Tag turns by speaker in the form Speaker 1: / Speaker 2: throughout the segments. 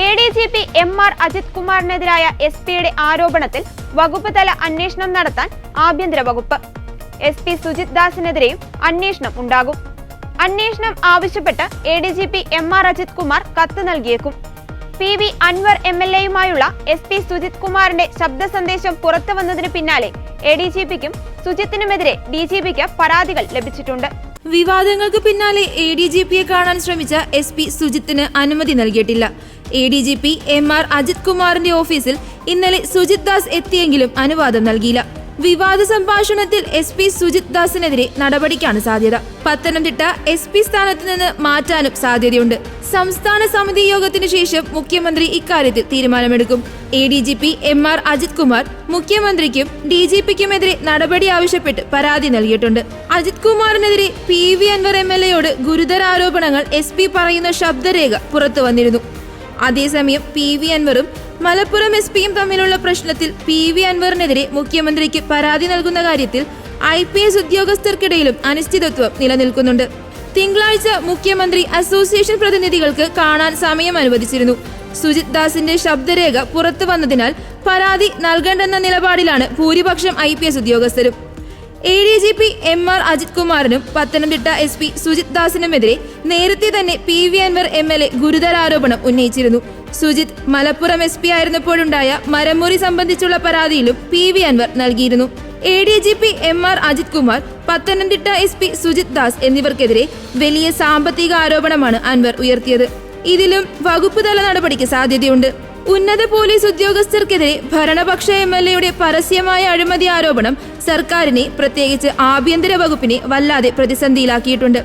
Speaker 1: A D G P M R Ajith കുമാറിനെതിരായ S പിയുടെ ആരോപണത്തിൽ വകുപ്പ് തല അന്വേഷണം നടത്താൻ ആഭ്യന്തര വകുപ്പ്. എസ് പി സുജിത് ദാസിനെതിരെയും അന്വേഷണം ഉണ്ടാകും. അന്വേഷണം ആവശ്യപ്പെട്ട് A D G P M R Ajith Kumar കത്ത് നൽകിയേക്കും. P V Anvar M L എയുമായുള്ള S P Sujith കുമാറിന്റെ ശബ്ദ സന്ദേശം പുറത്തു വന്നതിന് പിന്നാലെ എ ഡി ജി പിക്കും സുജിത്തിനുമെതിരെ ഡി ജി പിക്ക് പരാതികൾ ലഭിച്ചിട്ടുണ്ട്.
Speaker 2: വിവാദങ്ങൾക്ക് പിന്നാലെ എ ഡി ജി പിയെ കാണാൻ ശ്രമിച്ച എസ് പി സുജിത്തിന് അനുമതി നൽകിയിട്ടില്ല. A D G P M R Ajith കുമാറിന്റെ ഓഫീസിൽ ഇന്നലെ സുജിത് ദാസ് എത്തിയെങ്കിലും അനുവാദം നൽകിയില്ല. വിവാദ സംഭാഷണത്തിൽ എസ് പി സുജിത് ദാസിനെതിരെ നടപടിക്കാണ് സാധ്യത. പത്തനംതിട്ട എസ് പി സ്ഥാനത്ത് നിന്ന് മാറ്റാനും സാധ്യതയുണ്ട്. സംസ്ഥാന സമിതി യോഗത്തിനു ശേഷം മുഖ്യമന്ത്രി ഇക്കാര്യത്തിൽ തീരുമാനമെടുക്കും. A D G P M R Ajith Kumar മുഖ്യമന്ത്രിക്കും ഡി ജി പിക്കുമെതിരെ നടപടി ആവശ്യപ്പെട്ട് പരാതി നൽകിയിട്ടുണ്ട്. Ajith കുമാറിനെതിരെ P V Anvar M L എയോട് ഗുരുതര ആരോപണങ്ങൾ എസ് പി പറയുന്ന ശബ്ദരേഖ പുറത്തു വന്നിരുന്നു. അതേസമയം പി വി അൻവറും മലപ്പുറം എസ് പിയും തമ്മിലുള്ള പ്രശ്നത്തിൽ പി വി അൻവറിനെതിരെ മുഖ്യമന്ത്രിക്ക് പരാതി നൽകുന്ന കാര്യത്തിൽ ഐ പി എസ് ഉദ്യോഗസ്ഥർക്കിടയിലും അനിശ്ചിതത്വം നിലനിൽക്കുന്നുണ്ട്. തിങ്കളാഴ്ച മുഖ്യമന്ത്രി അസോസിയേഷൻ പ്രതിനിധികൾക്ക് കാണാൻ സമയം അനുവദിച്ചിരുന്നു. സുജിത് ദാസിന്റെ ശബ്ദരേഖ പുറത്തു വന്നതിനാൽ പരാതി നൽകണ്ടെന്ന നിലപാടിലാണ് ഭൂരിപക്ഷം ഐ ഉദ്യോഗസ്ഥരും. A D G P M R Ajith കുമാറിനും Pathanamthitta S P Sujith ദാസിനുമെതിരെ നേരത്തെ തന്നെ P V Anvar M L A ഗുരുതര ആരോപണം ഉന്നയിച്ചിരുന്നു. സുജിത് മലപ്പുറം എസ് പി ആയിരുന്നപ്പോഴുണ്ടായ മരമുറി സംബന്ധിച്ചുള്ള പരാതിയിലും പി വി അൻവർ നൽകിയിരുന്നു. A D G P M R Ajith Kumar Pathanamthitta S P Sujith Das എന്നിവർക്കെതിരെ വലിയ സാമ്പത്തിക ആരോപണമാണ് അൻവർ ഉയർത്തിയത്. ഇതിലും വകുപ്പ് തല നടപടിക്ക് സാധ്യതയുണ്ട്. ഉന്നത പോലീസ് ഉദ്യോഗസ്ഥർക്കെതിരെ ഭരണപക്ഷ എം എൽ എയുടെ പരസ്യമായ അഴിമതി ആരോപണം സർക്കാരിനെ പ്രത്യേകിച്ച് ആഭ്യന്തര വകുപ്പിനെ വല്ലാതെ പ്രതിസന്ധിയിലാക്കിയിട്ടുണ്ട്.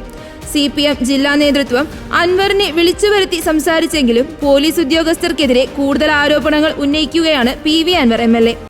Speaker 2: സി പി എം ജില്ലാ നേതൃത്വം അൻവറിനെ വിളിച്ചു വരുത്തി സംസാരിച്ചെങ്കിലും പോലീസ് ഉദ്യോഗസ്ഥർക്കെതിരെ കൂടുതൽ ആരോപണങ്ങൾ ഉന്നയിക്കുകയാണ് P V Anvar M L A.